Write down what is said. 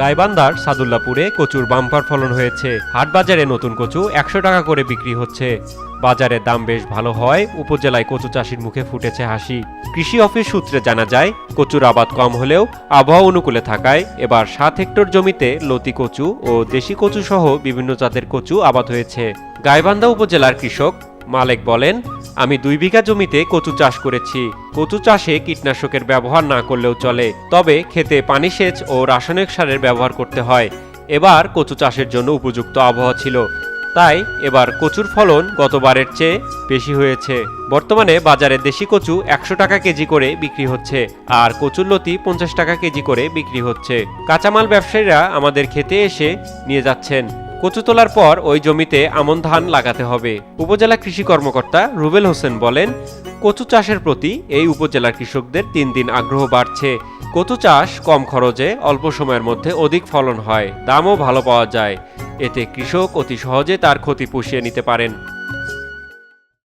গাইবান্ধার সাদুল্লাপুরে কচুর বাম্পার ফলন হয়েছে। হাটবাজারে নতুন কচু একশো টাকা করে বিক্রি হচ্ছে। বাজারে দাম বেশ ভালো হয়, উপজেলায় কচু চাষির মুখে ফুটেছে হাসি। কৃষি অফিস সূত্রে জানা যায়, কচুর আবাদ কম হলেও আবহাওয়া অনুকূলে থাকায় এবার সাত হেক্টর জমিতে লতি কচু ও দেশি কচু সহ বিভিন্ন জাতের কচু আবাদ হয়েছে। গাইবান্ধা উপজেলার কৃষক মালেক বলেন আমি দুই বিঘা জমিতে কচু চাষ করেছি। কচু চাষে কীটনাশকের ব্যবহার না করলেও চলে। তবে খেতে পানি সেচ ও রাসায়নিক সারের ব্যবহার করতে হয়। এবার কচু চাষের জন্য উপযুক্ত আবহাওয়া ছিল। তাই এবার কচুর ফলন গতবারের চেয়ে বেশি হয়েছে। বর্তমানে বাজারে দেশি কচু একশো টাকা কেজি করে বিক্রি হচ্ছে আর কচুর লতি পঞ্চাশ টাকা কেজি করে বিক্রি হচ্ছে। কাঁচামাল ব্যবসায়ীরা আমাদের খেতে এসে নিয়ে যাচ্ছেন। কচু তোলার পর ওই জমিতে আমন ধান লাগাতে হবে। উপজেলা কৃষি কর্মকর্তা রুবেল হোসেন বলেন, কচু চাষের প্রতি এই উপজেলার কৃষকদের তিন দিন আগ্রহ বাড়ছে। কচু চাষ কম খরচে অল্প সময়ের মধ্যে অধিক ফলন হয়, দামও ভালো পাওয়া যায়। এতে কৃষক অতি সহজে তার ক্ষতি পুষিয়ে নিতে পারেন।